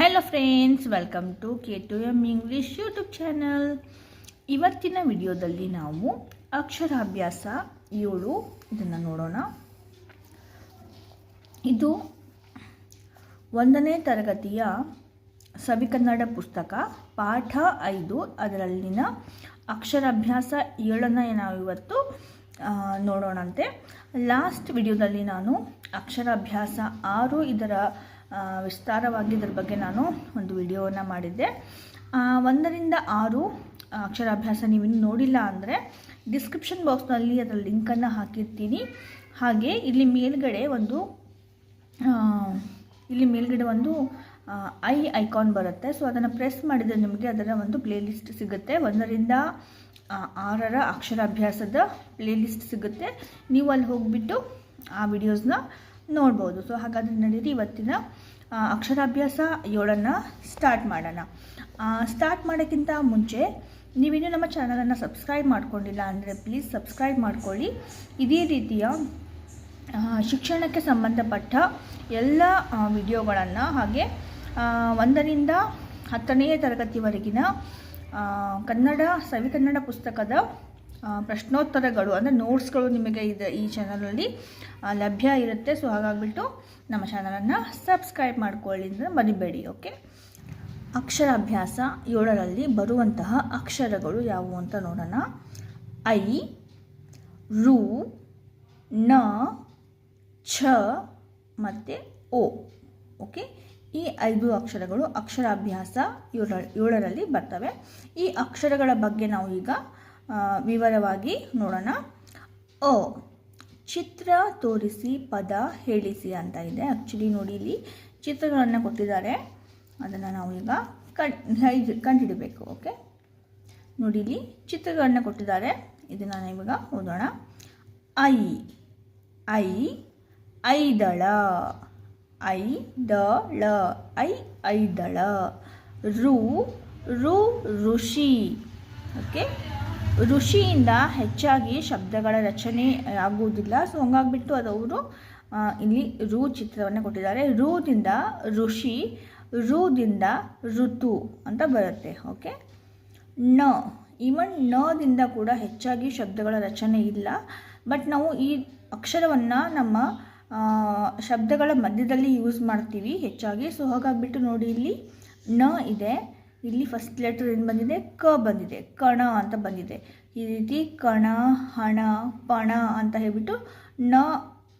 Hello friends welcome to K two M English YouTube channel ಇವತ್ತಿನ ವಿಡಿಯೋದಲ್ಲಿ ನಾವು ಅಕ್ಷರಾಭ್ಯಾಸ ಏಳು ಇದನ್ನು ನೋಡೋಣ. ಇದು ಒಂದನೇ ತರಗತಿಯ ಸವಿಕನ್ನಡ ಪುಸ್ತಕ, ಪಾಠ ಐದು. ಅದರಲ್ಲಿನ ಅಕ್ಷರಾಭ್ಯಾಸ ಏಳನ್ನು ನಾವು ಇವತ್ತು ನೋಡೋಣಂತೆ. ಲಾಸ್ಟ್ ವಿಡಿಯೋದಲ್ಲಿ ನಾನು ಅಕ್ಷರಾಭ್ಯಾಸ ಆರು, ಇದರ ವಿಸ್ತಾರವಾಗಿ ಇದ್ರ ಬಗ್ಗೆ ನಾನು ಒಂದು ವಿಡಿಯೋವನ್ನು ಮಾಡಿದ್ದೆ. ಒಂದರಿಂದ ಆರು ಅಕ್ಷರಾಭ್ಯಾಸ ನೀವು ಇನ್ನೂ ನೋಡಿಲ್ಲ ಅಂದರೆ ಡಿಸ್ಕ್ರಿಪ್ಷನ್ ಬಾಕ್ಸ್ನಲ್ಲಿ ಅದರ ಲಿಂಕನ್ನು ಹಾಕಿರ್ತೀನಿ. ಹಾಗೆ ಇಲ್ಲಿ ಮೇಲ್ಗಡೆ ಒಂದು ಇಲ್ಲಿ ಮೇಲ್ಗಡೆ ಒಂದು ಐ ಐಕಾನ್ ಬರುತ್ತೆ. ಸೊ ಅದನ್ನು ಪ್ರೆಸ್ ಮಾಡಿದರೆ ನಿಮಗೆ ಅದರ ಒಂದು ಪ್ಲೇಲಿಸ್ಟ್ ಸಿಗುತ್ತೆ. ಒಂದರಿಂದ ಆರರ ಅಕ್ಷರಾಭ್ಯಾಸದ ಪ್ಲೇಲಿಸ್ಟ್ ಸಿಗುತ್ತೆ. ನೀವು ಅಲ್ಲಿ ಹೋಗಿಬಿಟ್ಟು ಆ ವಿಡಿಯೋಸ್ನ ನೋಡ್ಬೋದು. ಸೊ ಹಾಗಾದರೆ ನಡೀರಿ ಇವತ್ತಿನ ಅಕ್ಷರಾಭ್ಯಾಸ ಏಳನ್ನು ಸ್ಟಾರ್ಟ್ ಮಾಡೋಣ. ಸ್ಟಾರ್ಟ್ ಮಾಡೋಕ್ಕಿಂತ ಮುಂಚೆ ನೀವಿನ್ನೂ ನಮ್ಮ ಚಾನಲನ್ನು ಸಬ್ಸ್ಕ್ರೈಬ್ ಮಾಡ್ಕೊಂಡಿಲ್ಲ ಅಂದರೆ ಪ್ಲೀಸ್ ಸಬ್ಸ್ಕ್ರೈಬ್ ಮಾಡ್ಕೊಳ್ಳಿ. ಇದೇ ರೀತಿಯ ಶಿಕ್ಷಣಕ್ಕೆ ಸಂಬಂಧಪಟ್ಟ ಎಲ್ಲ ವಿಡಿಯೋಗಳನ್ನು ಹಾಗೆ ಒಂದರಿಂದ ಹತ್ತನೆಯ ತರಗತಿವರೆಗಿನ ಕನ್ನಡ, ಸವಿಕನ್ನಡ ಪುಸ್ತಕದ ಪ್ರಶ್ನೋತ್ತರಗಳು, ಅಂದರೆ ನೋಟ್ಸ್ಗಳು ನಿಮಗೆ ಇದೆ ಈ ಚಾನಲಲ್ಲಿ ಲಭ್ಯ ಇರುತ್ತೆ. ಸೊ ಹಾಗಾಗಿಬಿಟ್ಟು ನಮ್ಮ ಚಾನಲನ್ನು ಸಬ್ಸ್ಕ್ರೈಬ್ ಮಾಡ್ಕೊಳ್ಳಿ ಅಂದರೆ ಮರಿಬೇಡಿ ಓಕೆ ಅಕ್ಷರಾಭ್ಯಾಸ ಏಳರಲ್ಲಿ ಬರುವಂತಹ ಅಕ್ಷರಗಳು ಯಾವುವು ಅಂತ ನೋಡೋಣ. ಐ, ರು ನ ಛ, ಮತ್ತು ಓ ಓಕೆ ಈ ಐದು ಅಕ್ಷರಗಳು ಅಕ್ಷರಾಭ್ಯಾಸ ಏಳ, ಏಳರಲ್ಲಿ ಬರ್ತವೆ. ಈ ಅಕ್ಷರಗಳ ಬಗ್ಗೆ ನಾವು ಈಗ ವಿವರವಾಗಿ ನೋಡೋಣ. ಅ, ಚಿತ್ರ ತೋರಿಸಿ, ಪದ ಹೇಳಿಸಿ ಅಂತ ಇದೆ. ಆ್ಯಕ್ಚುಲಿ ನೋಡಿ ಇಲ್ಲಿ ಚಿತ್ರಗಳನ್ನು ಕೊಟ್ಟಿದ್ದಾರೆ. ಅದನ್ನು ನಾವು ಈಗ ಕಂಡು ಕಂಡುಹಿಡಬೇಕು ಓಕೆ ನೋಡಿ ಇಲ್ಲಿ ಚಿತ್ರಗಳನ್ನು ಕೊಟ್ಟಿದ್ದಾರೆ. ಇದನ್ನು ನಾನು ಇವಾಗ ಓದೋಣ. ಐ ಐ, ಐದಳ ಐ ದ ಳ ಐ, ಐದಳ, ರು ಋಷಿ ಓಕೆ ಋಷಿಯಿಂದ ಹೆಚ್ಚಾಗಿ ಶಬ್ದಗಳ ರಚನೆ ಆಗುವುದಿಲ್ಲ. ಸೊ ಹಂಗಾಗ್ಬಿಟ್ಟು ಅದು ಅವರು ಇಲ್ಲಿ ರು ಚಿತ್ರವನ್ನು ಕೊಟ್ಟಿದ್ದಾರೆ. ರುದಿಂದ ಋಷಿ ರುದಿಂದ ಋತು ಅಂತ ಬರುತ್ತೆ. ಓಕೆ ನ ಈವನ್ ನದಿಂದ ಕೂಡ ಹೆಚ್ಚಾಗಿ ಶಬ್ದಗಳ ರಚನೆ ಇಲ್ಲ. ಬಟ್ ನಾವು ಈ ಅಕ್ಷರವನ್ನು ನಮ್ಮ ಶಬ್ದಗಳ ಮಧ್ಯದಲ್ಲಿ ಯೂಸ್ ಮಾಡ್ತೀವಿ ಹೆಚ್ಚಾಗಿ. ಸೊ ಹಾಗಾಗ್ಬಿಟ್ಟು ನೋಡಿ ಇಲ್ಲಿ ನ ಇದೆ. ಇಲ್ಲಿ ಫಸ್ಟ್ ಲೆಟರ್ ಏನು ಬಂದಿದೆ? ಕ ಬಂದಿದೆ. ಕಣ ಅಂತ ಬಂದಿದೆ. ಈ ರೀತಿ ಕಣ, ಹಣ, ಪಣ ಅಂತ ಹೇಳ್ಬಿಟ್ಟು ನ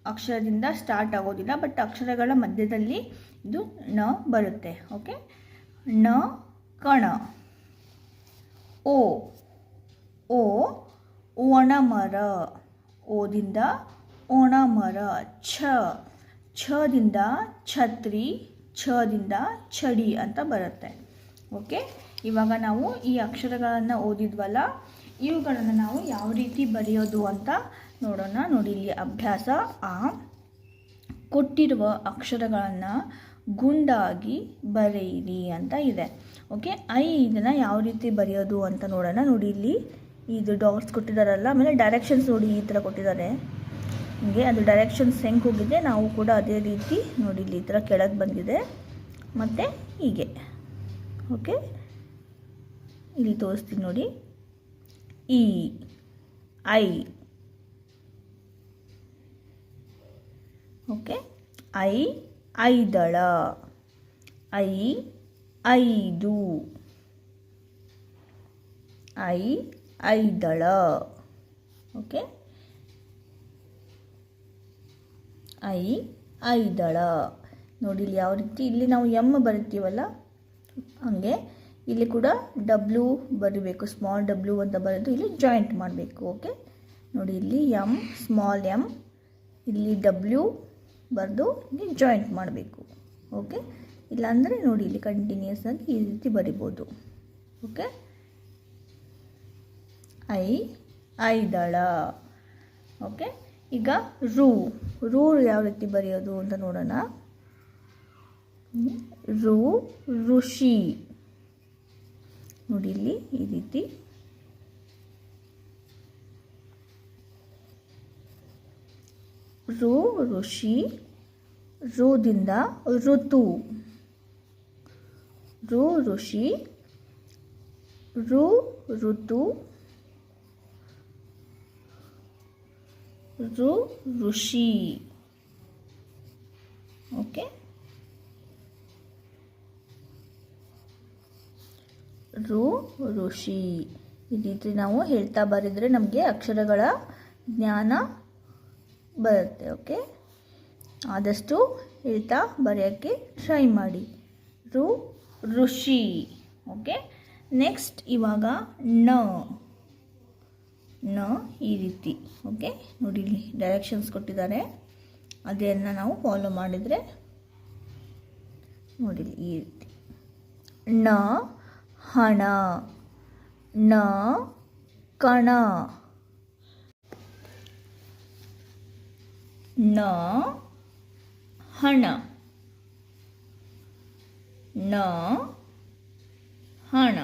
ಅಕ್ಷರದಿಂದ ಸ್ಟಾರ್ಟ್ ಆಗೋದಿಲ್ಲ ಬಟ್ ಅಕ್ಷರಗಳ ಮಧ್ಯದಲ್ಲಿ ಇದು ನ ಬರುತ್ತೆ. ಓಕೆ ನ, ಕಣ. ಓ ಓ, ಒಣಮರ. ಓದಿಂದ ಒಣಮರ. ಛ, ಛದಿಂದ ಛತ್ರಿ, ಛದಿಂದ ಛಡಿ ಅಂತ ಬರುತ್ತೆ. ಓಕೆ ಇವಾಗ ನಾವು ಈ ಅಕ್ಷರಗಳನ್ನು ಓದಿದ್ವಲ್ಲ, ಇವುಗಳನ್ನು ನಾವು ಯಾವ ರೀತಿ ಬರೆಯೋದು ಅಂತ ನೋಡೋಣ. ನೋಡಿ, ಇಲ್ಲಿ ಅಭ್ಯಾಸ ಆ. ಕೊಟ್ಟಿರುವ ಅಕ್ಷರಗಳನ್ನು ಗುಂಡಾಗಿ ಬರೆಯಿರಿ ಅಂತ ಇದೆ. ಓಕೆ ಐ ಇದನ್ನು ಯಾವ ರೀತಿ ಬರೆಯೋದು ಅಂತ ನೋಡೋಣ. ನೋಡಿ, ಇಲ್ಲಿ ಇದು ಡಾಟ್ಸ್ ಕೊಟ್ಟಿದ್ದಾರಲ್ಲ ಆಮೇಲೆ ಡೈರೆಕ್ಷನ್ಸ್ ನೋಡಿ ಈ ಥರ ಕೊಟ್ಟಿದ್ದಾರೆ. ಹೀಗೆ ಅದು ಡೈರೆಕ್ಷನ್ಸ್ ಹೆಂಗೆ ಹೋಗಿದೆ, ನಾವು ಕೂಡ ಅದೇ ರೀತಿ ನೋಡಿ, ಇಲ್ಲಿ ಈ ಥರ ಕೆಳಗೆ ಬಂದಿದೆ. ಮತ್ತು ಹೀಗೆ. ಓಕೆ? ಇಲ್ಲಿ ತೋರಿಸ್ತೀನಿ ನೋಡಿ. ಇ, ಐ, ಓಕೆ? ಐ, ಐದಳ. ಐ, ಐದು. ಐ, ಐದಳ. ಓಕೆ? ಐ, ಐದಳ. ನೋಡಿ, ಇಲ್ಲಿ ಯಾವ ರೀತಿ ಇಲ್ಲಿ ನಾವು ಎಂ ಬರಿತೀವಲ್ಲ ಹಾಗೆ. ಇಲ್ಲಿ ಕೂಡ ಡಬ್ಲ್ಯೂ ಬರಿಬೇಕು ಸ್ಮಾಲ್ ಡಬ್ಲ್ಯೂ ಅಂತ ಬರೆದು ಇಲ್ಲಿ ಜಾಯಿಂಟ್ ಮಾಡಬೇಕು ಓಕೆ ನೋಡಿ, ಇಲ್ಲಿ ಎಂ ಸ್ಮಾಲ್ ಎಂ ಇಲ್ಲಿ ಡಬ್ಲ್ಯೂ ಬರೆದು ಇಲ್ಲಿ ಜಾಯಿಂಟ್ ಮಾಡಬೇಕು ಓಕೆ ಇಲ್ಲಾಂದರೆ ನೋಡಿ, ಇಲ್ಲಿ ಕಂಟಿನ್ಯೂಸ್ ಆಗಿ ಈ ರೀತಿ ಬರಿಬೋದು ಓಕೆ ಐ, ಐದಳ ಓಕೆ ಈಗ ರೂ ರೂ ಯಾವ ರೀತಿ ಬರೆಯೋದು ಅಂತ ನೋಡೋಣ. ರು, ಋಷಿ. ನೋಡಿ ಇಲ್ಲಿ ಈ ರೀತಿ. ರು, ಋಷಿ. ರುದಿಂದ ಋತು. ರು, ಋಷಿ. ರು, ಋತು. ರು, ಋಷಿ. ಓಕೆ. ರು, ಋಷಿ. ಈ ರೀತಿ ನಾವು ಹೇಳ್ತಾ ಬರೆದರೆ ನಮಗೆ ಅಕ್ಷರಗಳ ಜ್ಞಾನ ಬರುತ್ತೆ, ಓಕೆ? ಆದಷ್ಟು ಹೇಳ್ತಾ ಬರೆಯೋಕ್ಕೆ ಟ್ರೈ ಮಾಡಿ. ರು, ಋಷಿ, ಓಕೆ? ನೆಕ್ಸ್ಟ್ ಇವಾಗ ನ ನ ಈ ರೀತಿ, ಓಕೆ? ನೋಡಿ ಇಲ್ಲಿ ಡೈರೆಕ್ಷನ್ಸ್ ಕೊಟ್ಟಿದ್ದಾರೆ. ಅದನ್ನು ನಾವು ಫಾಲೋ ಮಾಡಿದರೆ ನೋಡಿ ಈ ರೀತಿ. ನ ಹಣ. ನ ಕಣ. ನ ಹಣ. ನ ಹಣ.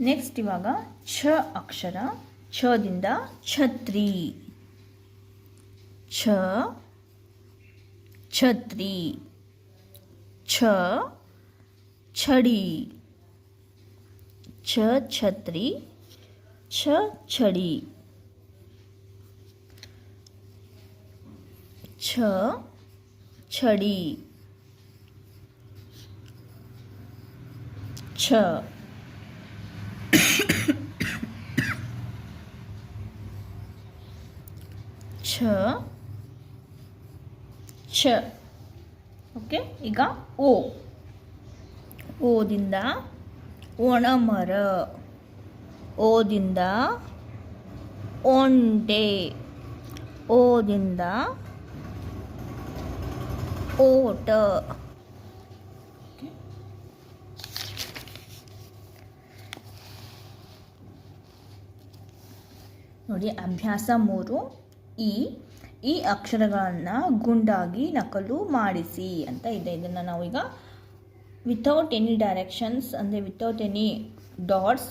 ನೆಕ್ಸ್ಟ್ ಇವಾಗ ಛ ಅಕ್ಷರ ಛದಿಂದ ಛತ್ರಿ. ಛ ಛತ್ರಿ ಛ ಛಡಿ ಛ ಛತ್ರಿ ಛ ಛಡಿ ಛ ಛಡಿ ಛ ಛ ಛ ಓಕೆ ಈಗ ಓ ಓದಿಂದ ಒಣಮರ ಓದಿಂದ ಒಂಟೆ ಓದಿಂದ ಓಟ ನೋಡಿ ಅಭ್ಯಾಸ ಮೂರು ಈ ಈ ಅಕ್ಷರಗಳನ್ನು ಗುಂಡಾಗಿ ನಕಲು ಮಾಡಿಸಿ ಅಂತ ಇದೆ. ಇದನ್ನು ನಾವೀಗ ವಿತೌಟ್ ಎನಿ ಡೈರೆಕ್ಷನ್ಸ್ ಅಂದರೆ ವಿತೌಟ್ ಎನಿ ಡಾಟ್ಸ್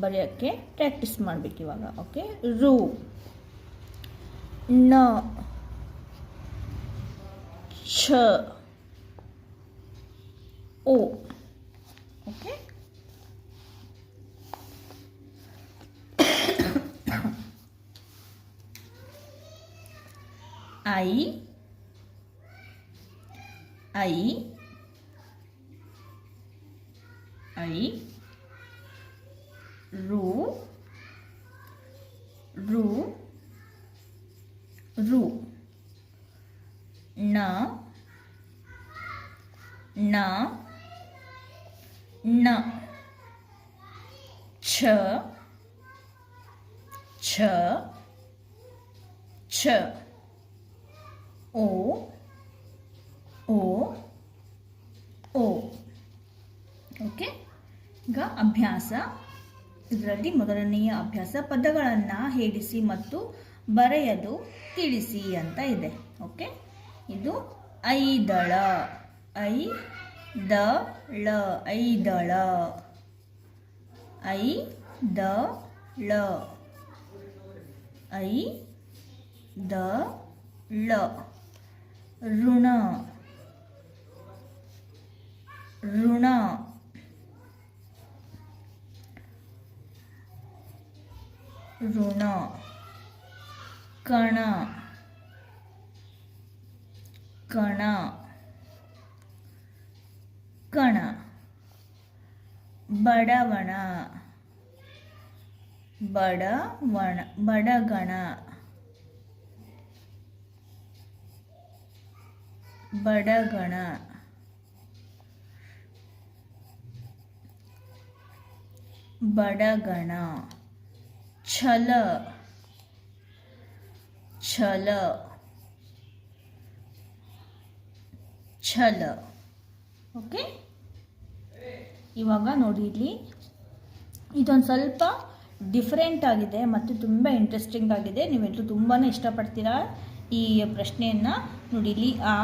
ಬರೆಯೋಕ್ಕೆ ಪ್ರಾಕ್ಟೀಸ್ ಮಾಡಬೇಕು ಇವಾಗ ಓಕೆ ರು. ನ. ಛ ಓ. ಓಕೆ ಐ ಐ ಐ ರು ರು ರು ನ ನ ನ ಛ ಛ ಛ ಓ ಓ ಓ. ಓಕೆ ಈಗ ಅಭ್ಯಾಸ. ಇದರಲ್ಲಿ ಮೊದಲನೆಯ ಅಭ್ಯಾಸ ಪದಗಳನ್ನು ಹೇಳಿಸಿ ಮತ್ತು ಬರೆಯದು, ತಿಳಿಸಿ ಅಂತ ಇದೆ. ಓಕೆ ಇದು ಐದಳ. ಐ ದ ಳ ಐದಳ. ಐ ದ ಳ ಐ ದ ಳ ಋಣ. ಋಣ. ಋಣ. ಕಣ. ಕಣ. ಕಣ. ಬಡವಣ. ಬಡವಣ. ಬಡಗಣ. ಬಡಗಣ. ಬಡಗಣ. ಛಲ. ಛಲ. ಛಲ. ಓಕೆ? ಇವಾಗ ನೋಡಿ ಇಲ್ಲಿ. ಇದೊಂದು ಸ್ವಲ್ಪ ಡಿಫ್ರೆಂಟ್ ಆಗಿದೆ ಮತ್ತು ತುಂಬ ಇಂಟ್ರೆಸ್ಟಿಂಗ್ ಆಗಿದೆ. ನೀವೆಲ್ಲರೂ ತುಂಬಾ ಇಷ್ಟಪಡ್ತೀರಾ ಈ ಪ್ರಶ್ನೆಯನ್ನು ನೋಡಿಲಿ ಆ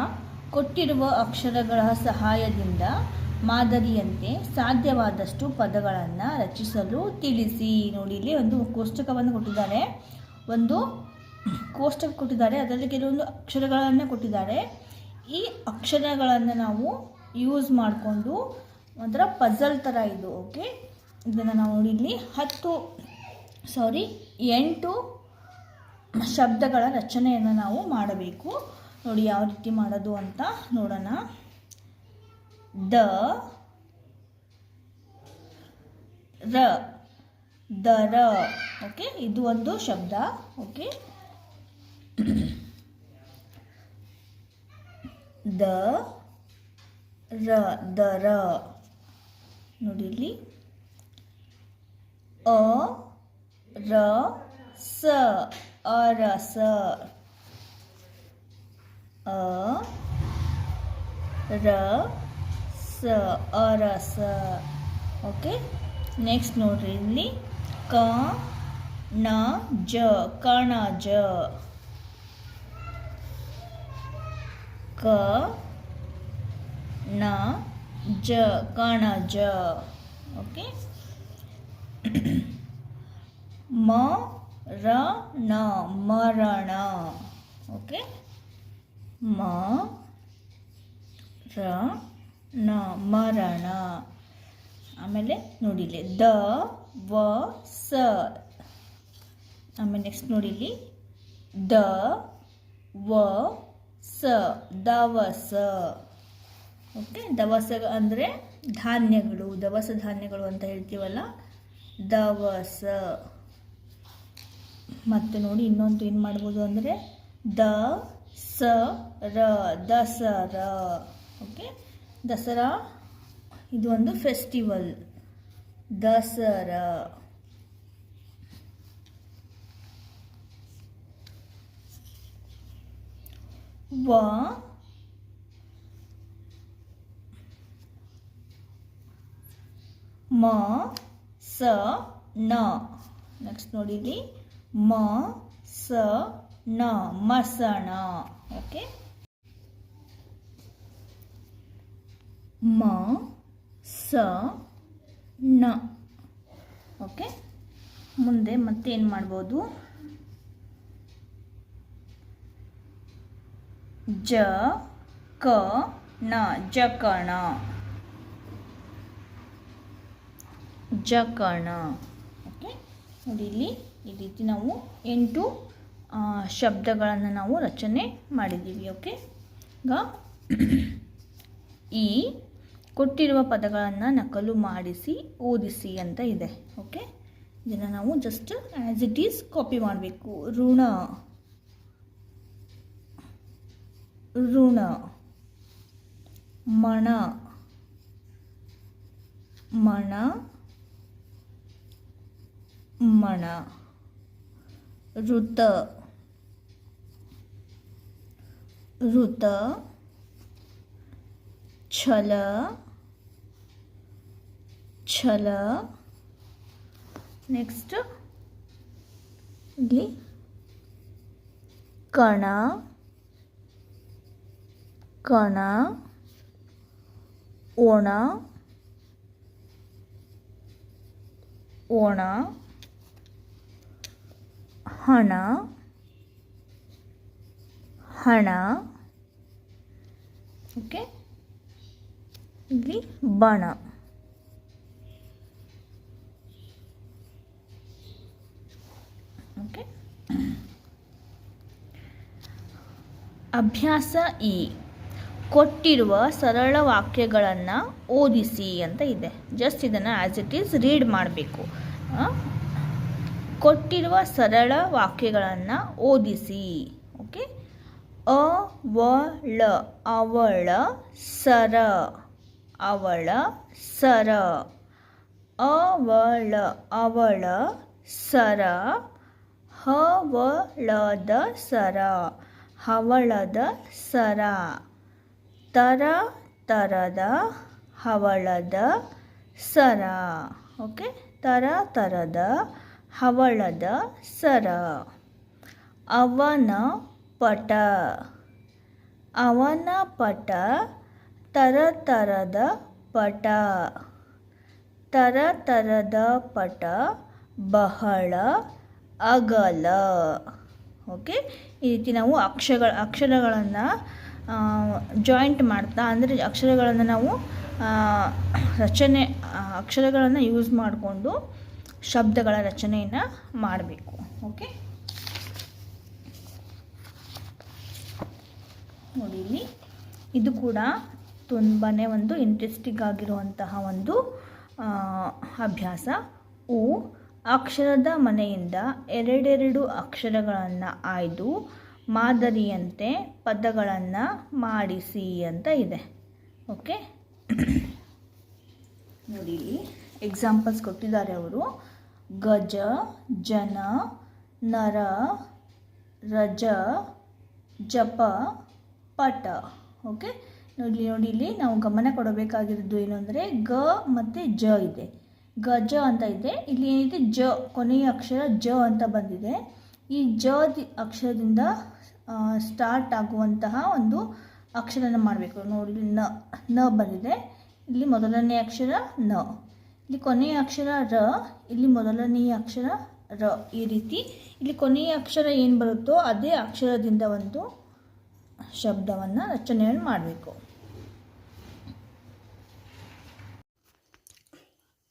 ಕೊಟ್ಟಿರುವ ಅಕ್ಷರಗಳ ಸಹಾಯದಿಂದ ಮಾದರಿಯಂತೆ ಸಾಧ್ಯವಾದಷ್ಟು ಪದಗಳನ್ನು ರಚಿಸಲು ತಿಳಿಸಿ. ನೋಡಿ, ಇಲ್ಲಿ ಒಂದು ಕೋಷ್ಟಕವನ್ನು ಕೊಟ್ಟಿದ್ದಾರೆ. ಒಂದು ಕೋಷ್ಟಕ ಕೊಟ್ಟಿದ್ದಾರೆ. ಅದರಲ್ಲಿ ಕೆಲವೊಂದು ಅಕ್ಷರಗಳನ್ನು ಕೊಟ್ಟಿದ್ದಾರೆ. ಈ ಅಕ್ಷರಗಳನ್ನು ನಾವು ಯೂಸ್ ಮಾಡಿಕೊಂಡು ಒಂಥರ ಪಜಲ್ ಥರ ಇದು ಓಕೆ ಇದನ್ನು ನಾವು ನೋಡಿ, ಇಲ್ಲಿ ಹತ್ತು ಸಾರಿ ಎಂಟು ಶಬ್ದಗಳ ರಚನೆಯನ್ನು ನಾವು ಮಾಡಬೇಕು. ನೋಡಿ ಯಾವ ರೀತಿ ಮಾಡೋದು ಅಂತ ನೋಡೋಣ. ದ, ರ ದರ ಓಕೆ, ಇದು ಒಂದು ಶಬ್ದ. ಓಕೆ. ದ, ರ ದರ ನೋಡಿ ಇಲ್ಲಿ. ಅ, ರ, ಸ ಅರಸ ಅ ರ ಸ ಅರಸ ಓಕೆ ನೆಕ್ಸ್ಟ್ ನೋಡ್ರಿ ಇಲ್ಲಿ ಕ ನ ಜ ಕಣಜ ಕ ನ ಜ ಕಣಜ ಓಕೆ ಮ ರ ಣ ಮರಣ ಓಕೆ ಮ, ರ ಣ ಮರಣ. ಆಮೇಲೆ ನೋಡಿಲಿ ದ, ವ, ಸ. ಆಮೇಲೆ ನೆಕ್ಸ್ಟ್ ನೋಡಿಲಿ ದ, ವ, ಸ, ದವಸ. ಓಕೆ ದವಸ ಅಂದರೆ ಧಾನ್ಯಗಳು, ದವಸ ಧಾನ್ಯಗಳು ಅಂತ ಹೇಳ್ತೀವಲ್ಲ? ದವಸ. ಮತ್ತು ನೋಡಿ ಇನ್ನೊಂದು ಏನು ಮಾಡ್ಬೋದು ಅಂದರೆ ದ ಸ, ರ, ದಸರ. ಓಕೆ ದಸರಾ, ಇದು ಒಂದು ಫೆಸ್ಟಿವಲ್ ದಸರ. ವ, ಮ, ಸ, ನ. ನೆಕ್ಸ್ಟ್ ನೋಡಿ ಮ, ಸ ನ, ಮಸಣ. ಓಕೆ ಮ, ಸ, ನ. ಓಕೆ ಮುಂದೆ ಮತ್ತೆ ಏನು ಮಾಡ್ಬೋದು? ಜ, ಕ, ನ, ಜಕಣ. ಜಕಣ. ಓಕೆ ನೋಡಿ ಇಲ್ಲಿ ಈ ರೀತಿ ನಾವು ಎಂಟು ಶಬ್ದಗಳನ್ನು ನಾವು ರಚನೆ ಮಾಡಿದ್ದೀವಿ ಓಕೆ ಈಗ ಈ ಕೊಟ್ಟಿರುವ ಪದಗಳನ್ನು ನಕಲು ಮಾಡಿಸಿ, ಓದಿಸಿ ಅಂತ ಇದೆ ಓಕೆ ಇದನ್ನು ನಾವು just as it is copy ಮಾಡಬೇಕು. ಋಣ. ಋಣ. ಮಣ. ಮಣ. ಮಣ. ಋತ. ಋತ ಛಲ ಛಲ ನೆಕ್ಸ್ಟ್ ಇಲ್ಲಿ ಕಣ ಕಣ ಒಣ ಒಣ ಹಣ ಹಣ. ಓಕೆ ಇಲ್ಲಿ ಬಣ. ಓಕೆ ಅಭ್ಯಾಸ ಇ ಕೊಟ್ಟಿರುವ ಸರಳ ವಾಕ್ಯಗಳನ್ನು ಓದಿಸಿ ಅಂತ ಇದೆ. ಜಸ್ಟ್ ಇದನ್ನು ಆ್ಯಸ್ ಇಟ್ ಈಸ್ ರೀಡ್ ಮಾಡಬೇಕು. ಕೊಟ್ಟಿರುವ ಸರಳ ವಾಕ್ಯಗಳನ್ನು ಓದಿಸಿ. ಓಕೆ ಅವಳ ಅವಳ ಸರ ಅವಳ ಸರ, ಅವಳ ಅವಳ ಸರ, ಹವಳದ ಸರ ಹವಳದ ಸರ, ತರ, ತರದ ಹವಳದ ಸರ, ಓಕೆ? ತರ, ತರದ ಹವಳದ ಸರ, ಅವನ ಪಟ. ಅವನ ಪಟ ತರತರದ ಪಟ. ತರತರದ ಪಟ ಬಹಳ ಅಗಲ. ಓಕೆ? ಈ ರೀತಿ ನಾವು ಅಕ್ಷರಗಳ ಅಕ್ಷರಗಳನ್ನು ಜಾಯಿಂಟ್ ಮಾಡ್ತಾ, ಅಂದರೆ ಅಕ್ಷರಗಳನ್ನು ನಾವು ರಚನೆ ಅಕ್ಷರಗಳನ್ನು ಯೂಸ್ ಮಾಡಿಕೊಂಡು ಶಬ್ದಗಳ ರಚನೆಯನ್ನು ಮಾಡಬೇಕು. ಓಕೆ? ನೋಡಿ ಇಲ್ಲಿ ಇದು ಕೂಡ ತುಂಬಾ ಒಂದು ಇಂಟ್ರೆಸ್ಟಿಂಗ್ ಆಗಿರುವಂತಹ ಒಂದು ಅಭ್ಯಾಸ. ಉ, ಅಕ್ಷರದ ಮನೆಯಿಂದ ಎರಡೆರಡು ಅಕ್ಷರಗಳನ್ನು ಆಯ್ದು ಮಾದರಿಯಂತೆ ಪದಗಳನ್ನು ಮಾಡಿಸಿ ಅಂತ ಇದೆ. ಓಕೆ? ನೋಡಿ ಇಲ್ಲಿ ಎಕ್ಸಾಂಪಲ್ಸ್ ಕೊಟ್ಟಿದ್ದಾರೆ ಅವರು. ಗಜ, ಜನ, ನರ, ರಜ, ಜಪ ಪಟ. ಓಕೆ? ನೋಡಿ ನೋಡಿ ಇಲ್ಲಿ ನಾವು ಗಮನ ಕೊಡಬೇಕಾಗಿರೋದು ಏನು ಅಂದರೆ ಗ ಮತ್ತು ಜ ಇದೆ. ಗ, ಜ ಅಂತ ಇದೆ. ಇಲ್ಲಿ ಏನಿದೆ? ಜ, ಕೊನೆಯ ಅಕ್ಷರ ಜ ಅಂತ ಬಂದಿದೆ. ಈ ಜ ಅಕ್ಷರದಿಂದ ಸ್ಟಾರ್ಟ್ ಆಗುವಂತಹ ಒಂದು ಅಕ್ಷರನ ಮಾಡಬೇಕು. ನೋಡಿ ಇಲ್ಲಿ ನ ನ ಬಂದಿದೆ. ಇಲ್ಲಿ ಮೊದಲನೇ ಅಕ್ಷರ ನ. ಇಲ್ಲಿ ಕೊನೆಯ ಅಕ್ಷರ ರ. ಇಲ್ಲಿ ಮೊದಲನೆಯ ಅಕ್ಷರ ರ ಈ ರೀತಿ. ಇಲ್ಲಿ ಕೊನೆಯ ಅಕ್ಷರ ಏನು ಬರುತ್ತೋ ಅದೇ ಅಕ್ಷರದಿಂದ ಒಂದು ಶಬ್ದವನ್ನು ರಚನೆಯನ್ನು ಮಾಡಬೇಕು.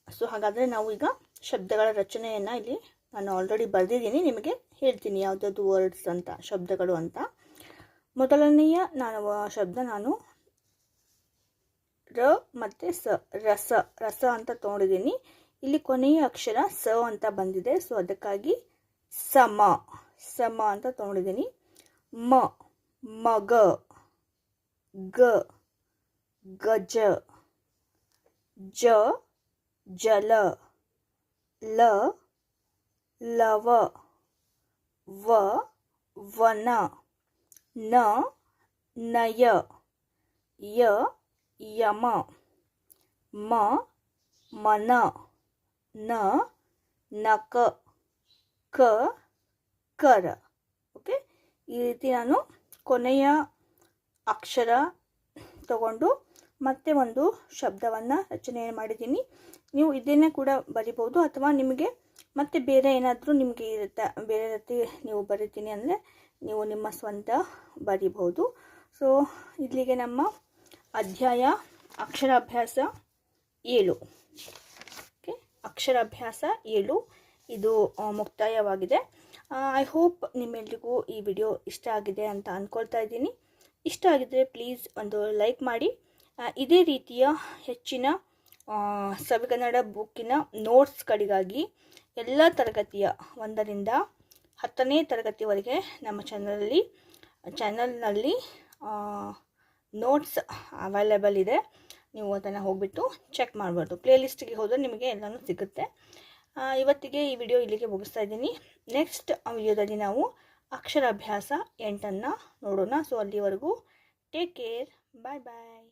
ಸೊ ಹಾಗಾದರೆ ನಾವು ಈಗ ಶಬ್ದಗಳ ರಚನೆಯನ್ನು ಇಲ್ಲಿ ನಾನು ಆಲ್ರೆಡಿ ಬರೆದಿದ್ದೀನಿ, ನಿಮಗೆ ಹೇಳ್ತೀನಿ ಯಾವುದಾದ್ರು ವರ್ಡ್ಸ್ ಅಂತ, ಶಬ್ದಗಳು ಅಂತ. ಮೊದಲನೆಯ ನಾನು ಶಬ್ದ ನಾನು ರ ಮತ್ತು ಸ, ರಸ ರಸ ಅಂತ ತೊಗೊಂಡಿದ್ದೀನಿ. ಇಲ್ಲಿ ಕೊನೆಯ ಅಕ್ಷರ ಸ ಅಂತ ಬಂದಿದೆ ಸೊ ಅದಕ್ಕಾಗಿ ಸಮ ಸಮ ಅಂತ ತೊಗೊಂಡಿದ್ದೀನಿ. ಮ ಮಗ ಗ ಗಜ ಜ ಜಲ ಲ ಲವ ವ ವನ ನ ನಯ ಯ ಯಮ ಮ ಮನ ನ ನಕ ಕ ಕರ ಓಕೆ ಈ ರೀತಿ ನಾನು ಕೊನೆಯ ಅಕ್ಷರ ತಗೊಂಡು ಮತ್ತೆ ಒಂದು ಶಬ್ದವನ್ನು ರಚನೆ ಮಾಡಿದ್ದೀನಿ. ನೀವು ಇದನ್ನೇ ಕೂಡ ಬರಿಬೋದು ಅಥವಾ ನಿಮಗೆ ಮತ್ತೆ ಬೇರೆ ಏನಾದರೂ ನಿಮಗೆ ಇರುತ್ತೆ, ಬೇರೆ ರೀತಿ ನೀವು ಬರಿತೀನಿ ಅಂದರೆ ನೀವು ನಿಮ್ಮ ಸ್ವಂತ ಬರಿಬೋದು ಸೊ ಇಲ್ಲಿಗೆ ನಮ್ಮ ಅಧ್ಯಾಯ ಅಕ್ಷರಾಭ್ಯಾಸ ಏಳು. ಓಕೆ ಅಕ್ಷರಾಭ್ಯಾಸ ಏಳು. ಇದು ಮುಕ್ತಾಯವಾಗಿದೆ. ಐ ಹೋಪ್ ನಿಮ್ಮೆಲ್ರಿಗೂ ಈ ವಿಡಿಯೋ ಇಷ್ಟ ಆಗಿದೆ ಅಂತ ಅಂದ್ಕೊಳ್ತಾ ಇದ್ದೀನಿ. ಇಷ್ಟ ಆಗಿದ್ದರೆ ಪ್ಲೀಸ್ ಒಂದು ಲೈಕ್ ಮಾಡಿ. ಇದೇ ರೀತಿಯ ಹೆಚ್ಚಿನ ಸವಿಗನ್ನಡ ಬುಕ್ಕಿನ ನೋಟ್ಸ್ಗಳಿಗಾಗಿ ಎಲ್ಲ ತರಗತಿಯ ಒಂದರಿಂದ ಹತ್ತನೇ ತರಗತಿವರೆಗೆ ನಮ್ಮ ಚಾನಲಲ್ಲಿ ಚಾನಲ್ನಲ್ಲಿ ನೋಟ್ಸ್ ಅವೈಲೇಬಲ್ ಇದೆ. ನೀವು ಅದನ್ನು ಹೋಗ್ಬಿಟ್ಟು ಚೆಕ್ ಮಾಡ್ಬೋದು. ಪ್ಲೇಲಿಸ್ಟಿಗೆ ಹೋದರೆ ನಿಮಗೆ ಎಲ್ಲನೂ ಸಿಗುತ್ತೆ. ಇವತ್ತಿಗೆ ಈ ವಿಡಿಯೋ ಇಲ್ಲಿಗೆ ಮುಗಿಸ್ತಾ ಇದ್ದೀನಿ. ನೆಕ್ಸ್ಟ್ ವಿಡಿಯೋದಲ್ಲಿ ನಾವು ಅಕ್ಷರಾಭ್ಯಾಸ ಎಂಟನ್ನು ನೋಡೋಣ. ಸೊ ಅಲ್ಲಿವರೆಗೂ ಟೇಕ್ ಕೇರ್ ಬಾಯ್ ಬಾಯ್